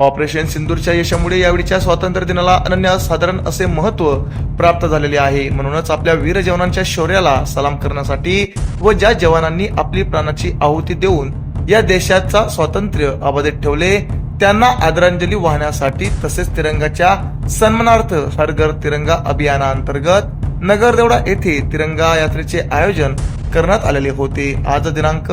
Operation सिंदूरच्या यशामुळे यावेळीच्या स्वातंत्र्य दिनाला अनन्यसाधारण असे महत्त्व प्राप्त झालेले आहे. म्हणूनच आपल्या वीर जवानांच्या शौर्याला सलाम करण्यासाठी व ज्या जवानांनी आपली प्राणाची आहुती देऊन या देशाचा स्वातंत्र्य अबाधित ठेवले त्यांना आदरांजली वाहण्यासाठी तसेच तिरंगाच्या सन्मानार्थ हर तिरंगा अभियानाअंतर्गत नगरदेवडा येथे तिरंगा यात्रेचे आयोजन करण्यात आलेले होते. आज दिनांक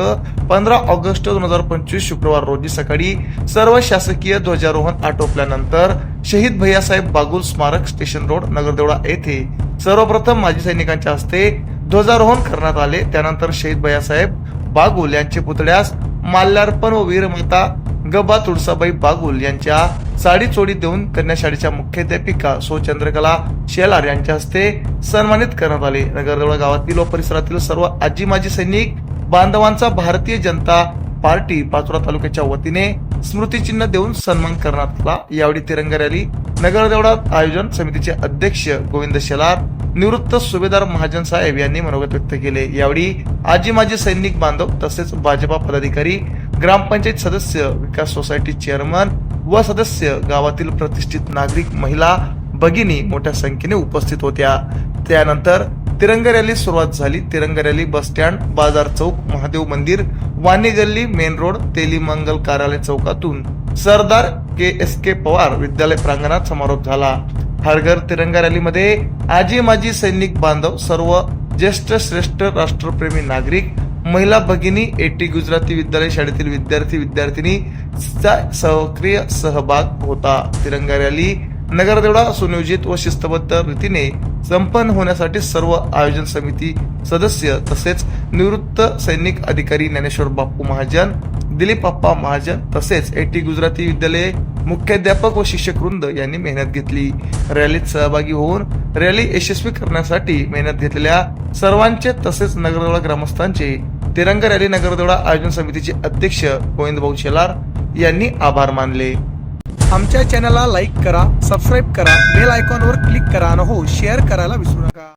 पंधरा ऑगस्ट दोन हजार पंचवीस शुक्रवार रोजी सकाळी सर्व शासकीय ध्वजारोहण आटोपल्यानंतर शहीद भैयासाहेब बागुल स्मारक स्टेशन रोड नगरदेवडा येथे सर्वप्रथम माजी सैनिकांच्या हस्ते ध्वजारोहण करण्यात आले. त्यानंतर शहीद भैयासाहेब बागुल यांचे पुतळ्यास माल्यार्पण व वीरमाता गबा तुळसाबाई बागुल यांच्या साडी चोडी देऊन कन्या शाळेच्या मुख्याध्यापिका सो चंद्रकला शेलार यांच्या हस्ते सन्मानित करण्यात आले. नगरदेवळा गावातील व परिसरातील सर्व आजी माजी सैनिक बांधवांचा भारतीय जनता पार्टी पाचोरा तालुक्याच्या वतीने स्मृतिचिन्ह देऊन सन्मान करण्यात आला. यावेळी तिरंगा रॅली नगरदेवळा आयोजन समितीचे अध्यक्ष गोविंद शेलार निवृत्त सुभेदार महाजन साहेब यांनी मनोगत व्यक्त केले. यावेळी आजी माजी सैनिक बांधव तसेच भाजपा पदाधिकारी ग्रामपंचायत सदस्य विकास सोसायटी चेअरमन व सदस्य गावातील प्रतिष्ठित नागरिक महिला भगिनी मोठ्या संख्येने उपस्थित होत्या. त्यानंतर तिरंगा रॅली सुरुवात झाली. तिरंगा रॅली बस स्टँड बाजार चौक महादेव मंदिर वाणी गल्ली मेन रोड तेली मंगल कार्यालय चौकातून सरदार के एस के पवार विद्यालय प्रांगणात समारोप झाला. हरघर तिरंगा रॅलीमध्ये आजी माजी सैनिक बांधव सर्व ज्येष्ठ श्रेष्ठ राष्ट्रप्रेमी नागरिक महिला भगिनी एटी गुजराती विद्यालय शाळेतील विद्यार्थी विद्यार्थिनी चा सक्रिय सहभाग होता. तिरंगा रॅली नगरदेवडा सुनियोजित व शिस्तबद्ध रीतीने संपन्न होण्यासाठी सर्व आयोजन समिती सदस्य तसेच निवृत्त सैनिक अधिकारी ज्ञानेश्वर बापू महाजन दिलीप अप्पा महाजन तसेच एटी गुजराती विद्यालय मुख्याध्यापक व शिक्षक वृंद यांनी मेहनत घेतली. रॅलीत सहभागी होऊन रॅली यशस्वी करण्यासाठी मेहनत घेतलेल्या सर्वांचे तसेच नगरदोळा ग्रामस्थांचे तिरंगा रॅली नगरदोडा आयोजन समितीचे अध्यक्ष गोविंद भाऊ शेलार यांनी आभार मानले. आमच्या चॅनलला लाईक करा सबस्क्राईब करा बेल आयकॉनवर क्लिक करा आणि हो शेअर करायला विसरू नका.